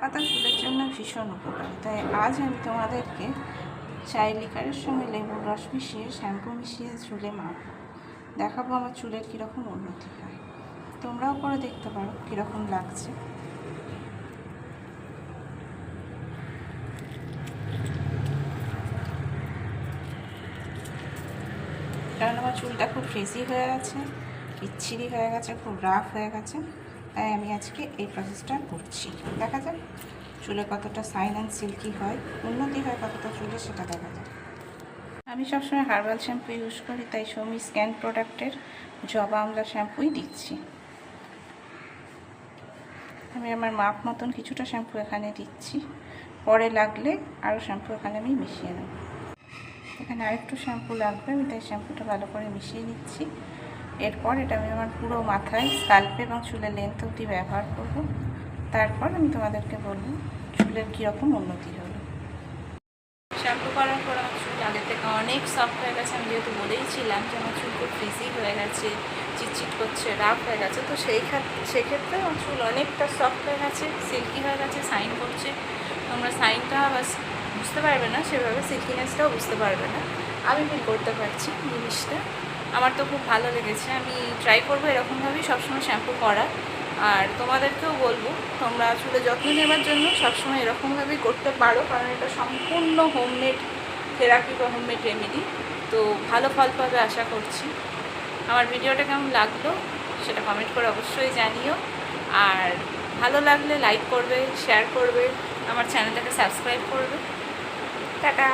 পাতা চুলের জন্য ভীষণ উপকারী। তাই আজ আমি তোমাদেরকে চাই লিকারের সঙ্গে লেবুর রস মিশিয়ে শ্যাম্পু মিশিয়ে চুলে মাখবো। দেখাবো আমার চুলের কীরকম উন্নতি হয়। তোমরাও করে দেখতে পারো কীরকম লাগছে। কারণ আমার চুলটা খুব ফ্রিজি হয়ে গেছে, বিচ্ছিরি হয়ে গেছে, খুব রাফ হয়ে গেছে। তাই আমি আজকে এই প্রসেসটা করছি। দেখা যাক চুলে কতটা সাইন অ্যান্ড সিল্কি হয়, উন্নতি হয় কতটা চুলে সেটা দেখা যায় আমি সবসময় হার্বাল শ্যাম্পু ইউজ করি, তাই সৌমি স্ক্যান প্রোডাক্টের জবা আমলা শ্যাম্পুই দিচ্ছি। আমি আমার মাপ মতন কিছুটা শ্যাম্পু এখানে দিচ্ছি। পরে লাগলে আরও শ্যাম্পু এখানে আমি মিশিয়ে নেব। এখানে আরেকটু শ্যাম্পু লাগবে, আমি তাই শ্যাম্পুটা ভালো করে মিশিয়ে নিচ্ছি। এরপর এটা আমি আমার পুরো মাথায় স্কাল্পে এবং চুলের লেন্থ অবধি ব্যবহার করব। তারপর আমি তোমাদেরকে বলব চুলের কীরকম উন্নতি হলো। শ্যাম্পু করার পর আমার চুল আগের থেকে অনেক সফট হয়ে গেছে। আমি যেহেতু বলেইছিলাম যে আমার চুল খুব ফ্রিজি হয়ে গেছে, চিটচিট করছে রাফ হয়ে গেছে। তো সেই ক্ষেত্রে সেক্ষেত্রে আমার চুল অনেকটা সফট হয়ে গেছে সিল্কি হয়ে গেছে সাইন করছে। তোমরা সাইনটা বাস বুঝতে পারবে না, সেভাবে সিল্কিনেসটাও বুঝতে পারবে না। আমি ফিল করতে পারছি জিনিসটা। আমার তো খুব ভালো লেগেছে। আমি ট্রাই করব এরকমভাবেই সবসময় শ্যাম্পু করা। আর তোমাদেরকেও বলব, তোমরা চুলে যত্ন নেওয়ার জন্য সবসময় এরকমভাবেই করতে পারো, কারণ এটা সম্পূর্ণ হোমমেড থেরাপি বা হোমমেড রেমেডি তো ভালো ফল পাবে আশা করছি। আমার ভিডিওটা কেমন লাগল সেটা কমেন্ট করে অবশ্যই জানিও। আর ভালো লাগলে লাইক করবে শেয়ার করবে, আমার চ্যানেলটাকে সাবস্ক্রাইব করবে। টাটা!